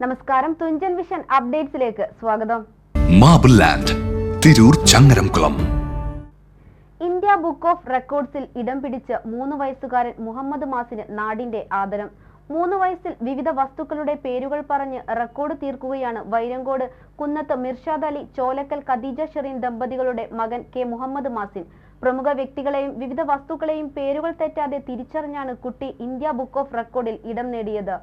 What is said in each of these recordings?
നമസ്കാരം. തുഞ്ചൻ വിഷൻ അപ്ഡേറ്റ്സിലേക്ക് സ്വാഗതം. Marble land Tirur Changaramkulam India book of റെക്കോർഡ്സിൽ ഇടം പിടിച്ച മൂന്ന് വയസ്സുകാരൻ മുഹമ്മദ് മാസിന് നാടിന്റെ ആദരം. മൂന്ന് വയസ്സിൽ വിവിധ വസ്തുക്കളുടെ പേരുകൾ പറഞ്ഞ് റെക്കോർഡ് തീർക്കുകയാണ് വൈരങ്കോട് കുന്നത്ത് മിർഷാദ് അലി ചോലക്കൽ ഖദീജ ഷെറീൻ ദമ്പതികളുടെ മകൻ കെ മുഹമ്മദ് മാസിൻ. പ്രമുഖ വ്യക്തികളെയും വിവിധ വസ്തുക്കളെയും പേരുകൾ തെറ്റാതെ തിരിച്ചറിഞ്ഞാണ് കുട്ടി ഇന്ത്യ ബുക്ക് ഓഫ് റെക്കോർഡിൽ ഇടം നേടിയത്.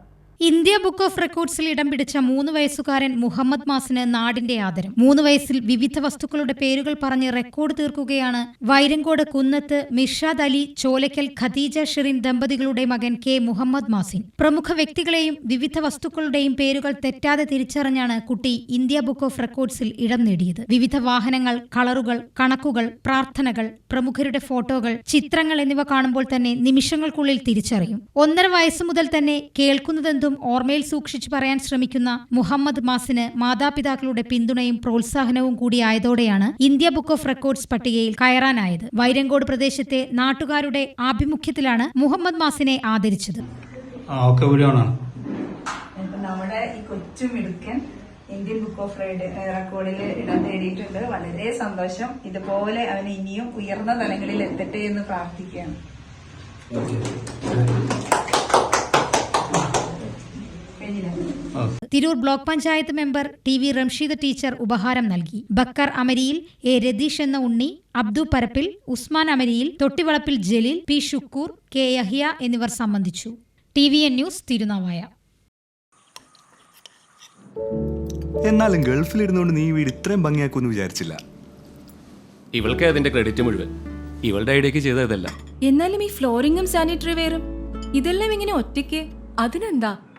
ഇന്ത്യ ബുക്ക് ഓഫ് റെക്കോർഡ്സിൽ ഇടം പിടിച്ച മൂന്ന് വയസ്സുകാരൻ മുഹമ്മദ് മാസിന് നാടിന്റെ ആദരം. മൂന്ന് വയസ്സിൽ വിവിധ വസ്തുക്കളുടെ പേരുകൾ പറഞ്ഞ് റെക്കോർഡ് തീർക്കുകയാണ് വൈരങ്കോട് കുന്നത്ത് മിർഷാദ് അലി ചോലയ്ക്കൽ ഖദീജ ഷിറിൻ ദമ്പതികളുടെ മകൻ കെ മുഹമ്മദ് മാസിൻ. പ്രമുഖ വ്യക്തികളെയും വിവിധ വസ്തുക്കളുടെയും പേരുകൾ തെറ്റാതെ തിരിച്ചറിഞ്ഞാണ് കുട്ടി ഇന്ത്യ ബുക്ക് ഓഫ് റെക്കോർഡ്സിൽ ഇടം നേടിയത്. വിവിധ വാഹനങ്ങൾ കളറുകൾ കണക്കുകൾ പ്രാർത്ഥനകൾ പ്രമുഖരുടെ ഫോട്ടോകൾ ചിത്രങ്ങൾ എന്നിവ കാണുമ്പോൾ തന്നെ നിമിഷങ്ങൾക്കുള്ളിൽ തിരിച്ചറിയും. ഒന്നര വയസ്സ് മുതൽ തന്നെ കേൾക്കുന്നതെന്തും ഓർമ്മയിൽ സൂക്ഷിച്ചു പറയാൻ ശ്രമിക്കുന്ന മുഹമ്മദ് മാസിന് മാതാപിതാക്കളുടെ പിന്തുണയും പ്രോത്സാഹനവും കൂടിയായതോടെയാണ് ഇന്ത്യ ബുക്ക് ഓഫ് റെക്കോർഡ്സ് പട്ടികയിൽ കയറാനായത്. വൈരങ്കോട് പ്രദേശത്തെ നാട്ടുകാരുടെ ആഭിമുഖ്യത്തിലാണ് മുഹമ്മദ് മാസിനെ ആദരിച്ചത്. നമ്മുടെ ഈ കൊച്ചു മിടുക്കൻ ഇന്ത്യൻ ബുക്ക് ഓഫ് റെക്കോർഡിൽ ഇടം നേടിയിട്ടുണ്ട് വളരെ സന്തോഷം. ഇതുപോലെ അവൻ ഇനിയും ഉയർന്ന തലങ്ങളിൽ എത്തട്ടെ എന്ന് പ്രാർത്ഥിക്കുകയാണ്. Tirur block panchayat member T V Ramsheed teacher ഉപഹാരം നൽകി. ബക്കർ അമരിയിൽ എ രതീഷ് എന്ന ഉണ്ണി അബ്ദു പരപ്പിൽ ഉസ്മാൻ അമരിയിൽ തൊട്ടിവളപ്പിൽ ജലീൽ പി ഷുക്കൂർ കെ യഹിയ എന്നിവർ സംബന്ധിച്ചു. T V N news Thirunavaya. എന്നാലും ഗൾഫിലിരുന്നുകൊണ്ട് നീ വീട് ഇത്രയും ഭംഗിയാക്കുമെന്ന് വിചാരിച്ചില്ല. ഇവൾക്ക് അതിന്റെ ക്രെഡിറ്റ് മുഴുവൻ. ഇവളുടെ ഐഡിയക്ക് ചെയ്തതല്ല. എന്നാലും ഈ ഫ്ലോറിങ്ങും സാനിറ്ററി വെയറും ഇതെല്ലാം ഇങ്ങനെ ഒറ്റയ്ക്ക്? അതിനെന്താ?